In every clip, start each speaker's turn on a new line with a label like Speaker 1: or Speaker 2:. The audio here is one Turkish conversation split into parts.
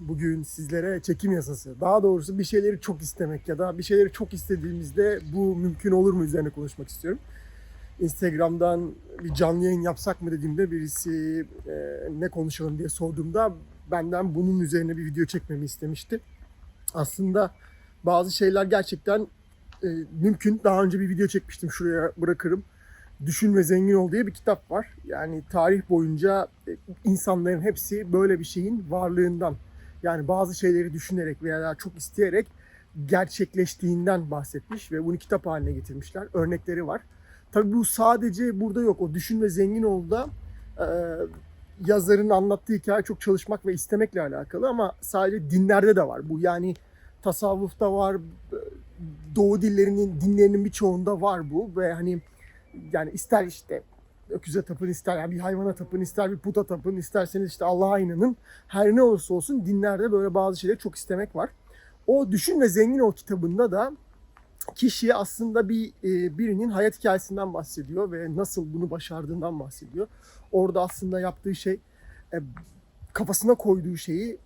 Speaker 1: Bugün sizlere çekim yasası, daha doğrusu bir şeyleri çok istemek ya da bir şeyleri çok istediğimizde bu mümkün olur mu üzerine konuşmak istiyorum. Instagram'dan bir canlı yayın yapsak mı dediğimde birisi e, ne konuşalım diye sorduğumda benden bunun üzerine bir video çekmemi istemişti. Aslında bazı şeyler gerçekten e, mümkün. Daha önce bir video çekmiştim şuraya bırakırım. Düşün ve Zengin Ol diye bir kitap var. Yani tarih boyunca e, insanların hepsi böyle bir şeyin varlığından yani bazı şeyleri düşünerek veya çok isteyerek gerçekleştiğinden bahsetmiş ve bunu kitap haline getirmişler. Örnekleri var. Tabii bu sadece burada yok. O Düşün ve Zengin Ol'da e, yazarın anlattığı hikaye çok çalışmak ve istemekle alakalı ama sadece dinlerde de var. Bu yani tasavvufta var, doğu dillerinin dinlerinin birçoğunda var bu ve hani yani ister işte öküze tapın ister yani bir hayvana tapın ister bir puta tapın isterseniz işte Allah'a inanın her ne olursa olsun dinlerde böyle bazı şeyleri çok istemek var. O Düşün ve Zengin Ol kitabında da kişi aslında bir e, birinin hayat hikayesinden bahsediyor ve nasıl bunu başardığından bahsediyor. Orada aslında yaptığı şey e, kafasına koyduğu şeyi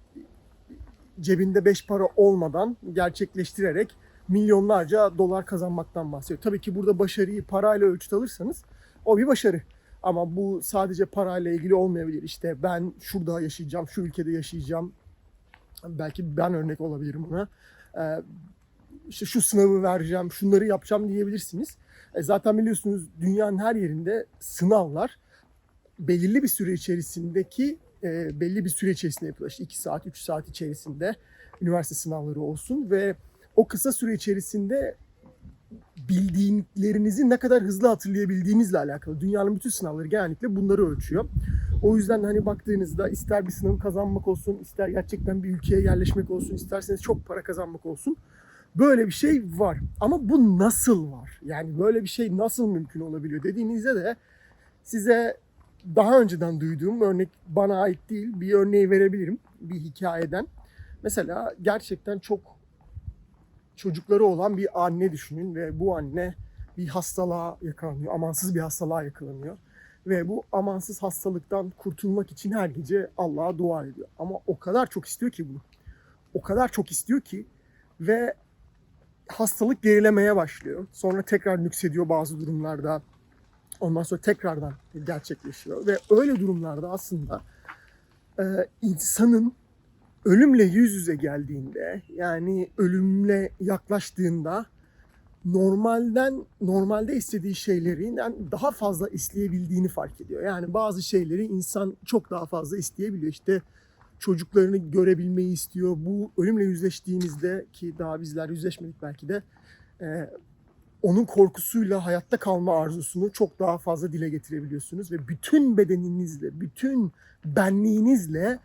Speaker 1: cebinde beş para olmadan gerçekleştirerek milyonlarca dolar kazanmaktan bahsediyor. Tabii ki burada başarıyı parayla ölçüt alırsanız o bir başarı. Ama bu sadece parayla ilgili olmayabilir. İşte ben şurada yaşayacağım, şu ülkede yaşayacağım. Belki ben örnek olabilirim buna. Ee, işte şu sınavı vereceğim, şunları yapacağım diyebilirsiniz. E zaten biliyorsunuz dünyanın her yerinde sınavlar belirli bir süre içerisindeki e, belli bir süre içerisinde yapılıyor. İşte 2 saat, 3 saat içerisinde üniversite sınavları olsun ve o kısa süre içerisinde bildiklerinizi ne kadar hızlı hatırlayabildiğinizle alakalı. Dünyanın bütün sınavları genellikle bunları ölçüyor. O yüzden hani baktığınızda ister bir sınavı kazanmak olsun, ister gerçekten bir ülkeye yerleşmek olsun, isterseniz çok para kazanmak olsun. Böyle bir şey var. Ama bu nasıl var? Yani böyle bir şey nasıl mümkün olabiliyor dediğinizde de size daha önceden duyduğum örnek bana ait değil bir örneği verebilirim bir hikayeden. Mesela gerçekten çok çocukları olan bir anne düşünün ve bu anne bir hastalığa yakalanıyor. Amansız bir hastalığa yakalanıyor. Ve bu amansız hastalıktan kurtulmak için her gece Allah'a dua ediyor. Ama o kadar çok istiyor ki bunu. O kadar çok istiyor ki ve hastalık gerilemeye başlıyor. Sonra tekrar nüksediyor bazı durumlarda. Ondan sonra tekrardan gerçekleşiyor. Ve öyle durumlarda aslında insanın ölümle yüz yüze geldiğinde yani ölümle yaklaştığında normalden normalde istediği şeylerinden daha fazla isteyebildiğini fark ediyor. Yani bazı şeyleri insan çok daha fazla isteyebiliyor. İşte çocuklarını görebilmeyi istiyor. Bu ölümle yüzleştiğinizde ki daha bizler yüzleşmedik belki de e, onun korkusuyla hayatta kalma arzusunu çok daha fazla dile getirebiliyorsunuz ve bütün bedeninizle, bütün benliğinizle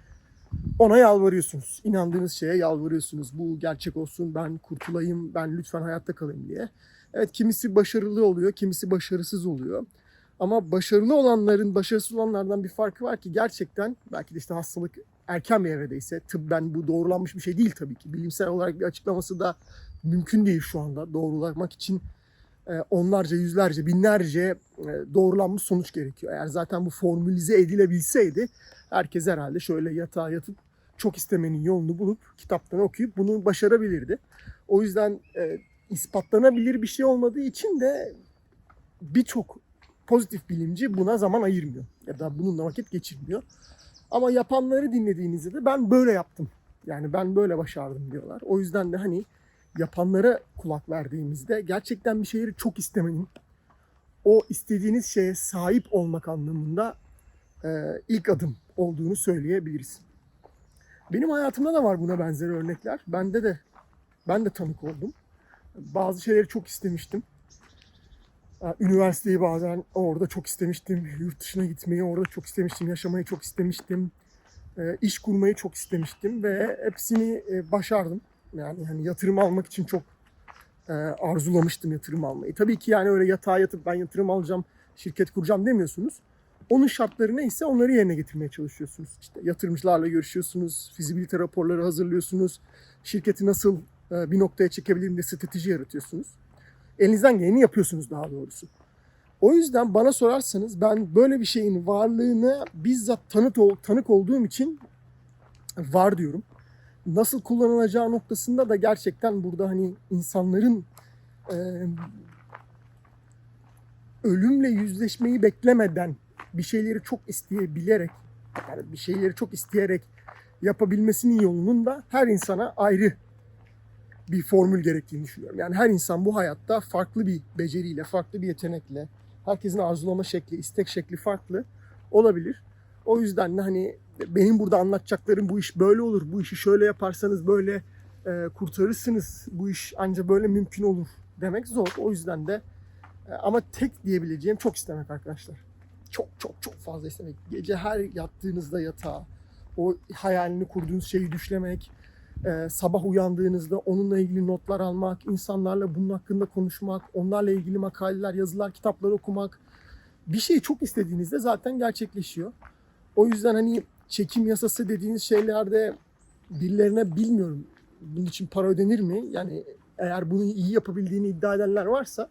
Speaker 1: ona yalvarıyorsunuz. İnandığınız şeye yalvarıyorsunuz. Bu gerçek olsun, ben kurtulayım, ben lütfen hayatta kalayım diye. Evet kimisi başarılı oluyor, kimisi başarısız oluyor. Ama başarılı olanların başarısız olanlardan bir farkı var ki gerçekten belki de işte hastalık erken bir evredeyse tıbben bu doğrulanmış bir şey değil tabii ki. Bilimsel olarak bir açıklaması da mümkün değil şu anda. Doğrulamak için onlarca, yüzlerce, binlerce e, doğrulanmış sonuç gerekiyor. Eğer zaten bu formülize edilebilseydi herkes herhalde şöyle yatağa yatıp çok istemenin yolunu bulup kitaptan okuyup bunu başarabilirdi. O yüzden e, ispatlanabilir bir şey olmadığı için de birçok pozitif bilimci buna zaman ayırmıyor ya da bununla vakit geçirmiyor. Ama yapanları dinlediğinizde de ben böyle yaptım. Yani ben böyle başardım diyorlar. O yüzden de hani yapanlara kulak verdiğimizde gerçekten bir şeyleri çok istemenin o istediğiniz şeye sahip olmak anlamında e, ilk adım olduğunu söyleyebiliriz. Benim hayatımda da var buna benzer örnekler. Bende de ben de tanık oldum. Bazı şeyleri çok istemiştim. Üniversiteyi bazen orada çok istemiştim. Yurt dışına gitmeyi orada çok istemiştim. Yaşamayı çok istemiştim. E, iş kurmayı çok istemiştim ve hepsini e, başardım. Yani hani yatırım almak için çok e, arzulamıştım yatırım almayı. Tabii ki yani öyle yatağa yatıp ben yatırım alacağım, şirket kuracağım demiyorsunuz. Onun şartları neyse onları yerine getirmeye çalışıyorsunuz. İşte yatırımcılarla görüşüyorsunuz, fizibilite raporları hazırlıyorsunuz. Şirketi nasıl e, bir noktaya çekebilirim diye strateji yaratıyorsunuz. Elinizden geleni yapıyorsunuz daha doğrusu. O yüzden bana sorarsanız ben böyle bir şeyin varlığını bizzat tanık, tanık olduğum için var diyorum. Nasıl kullanılacağı noktasında da gerçekten burada hani insanların e, ölümle yüzleşmeyi beklemeden bir şeyleri çok isteyebilerek yani bir şeyleri çok isteyerek yapabilmesinin yolunun da her insana ayrı bir formül gerektiğini düşünüyorum. Yani her insan bu hayatta farklı bir beceriyle, farklı bir yetenekle, herkesin arzulama şekli, istek şekli farklı olabilir. O yüzden de hani benim burada anlatacaklarım bu iş böyle olur, bu işi şöyle yaparsanız böyle e, kurtarırsınız, bu iş ancak böyle mümkün olur demek zor. O yüzden de e, ama tek diyebileceğim çok istemek arkadaşlar. Çok çok çok fazla istemek. Gece her yattığınızda yatağa o hayalini kurduğunuz şeyi düşlemek, e, sabah uyandığınızda onunla ilgili notlar almak, insanlarla bunun hakkında konuşmak, onlarla ilgili makaleler, yazılar, kitaplar okumak. Bir şeyi çok istediğinizde zaten gerçekleşiyor. O yüzden hani çekim yasası dediğiniz şeylerde birilerine bilmiyorum bunun için para ödenir mi? Yani eğer bunu iyi yapabildiğini iddia edenler varsa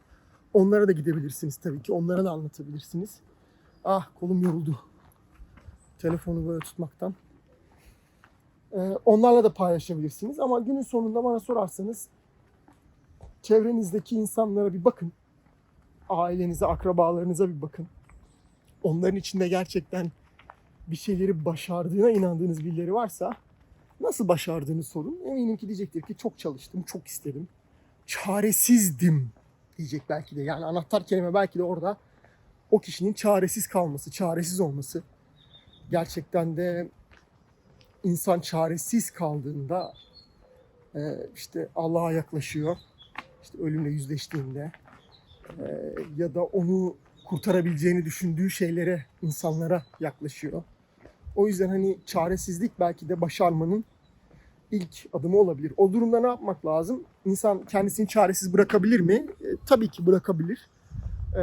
Speaker 1: onlara da gidebilirsiniz tabii ki. Onlara da anlatabilirsiniz. Ah kolum yoruldu. Telefonu böyle tutmaktan. Ee, onlarla da paylaşabilirsiniz. Ama günün sonunda bana sorarsanız çevrenizdeki insanlara bir bakın. Ailenize, akrabalarınıza bir bakın. Onların içinde gerçekten bir şeyleri başardığına inandığınız birileri varsa nasıl başardığını sorun. Eminim ki diyecektir ki çok çalıştım, çok istedim. Çaresizdim diyecek belki de. Yani anahtar kelime belki de orada o kişinin çaresiz kalması, çaresiz olması. Gerçekten de insan çaresiz kaldığında e, işte Allah'a yaklaşıyor. İşte ölümle yüzleştiğinde e, ya da onu kurtarabileceğini düşündüğü şeylere, insanlara yaklaşıyor. O yüzden hani çaresizlik belki de başarmanın ilk adımı olabilir. O durumda ne yapmak lazım? İnsan kendisini çaresiz bırakabilir mi? E, tabii ki bırakabilir. E,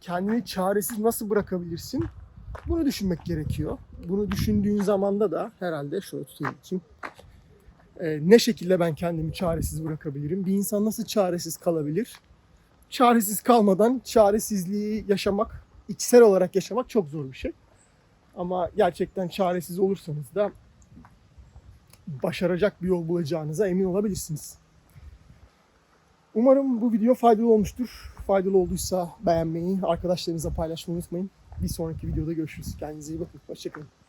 Speaker 1: kendini çaresiz nasıl bırakabilirsin? Bunu düşünmek gerekiyor. Bunu düşündüğün zamanda da herhalde şöyle tutayım için ne şekilde ben kendimi çaresiz bırakabilirim? Bir insan nasıl çaresiz kalabilir? Çaresiz kalmadan çaresizliği yaşamak, içsel olarak yaşamak çok zor bir şey. Ama gerçekten çaresiz olursanız da başaracak bir yol bulacağınıza emin olabilirsiniz. Umarım bu video faydalı olmuştur. Faydalı olduysa beğenmeyi, arkadaşlarınızla paylaşmayı unutmayın. Bir sonraki videoda görüşürüz. Kendinize iyi bakın. Hoşçakalın.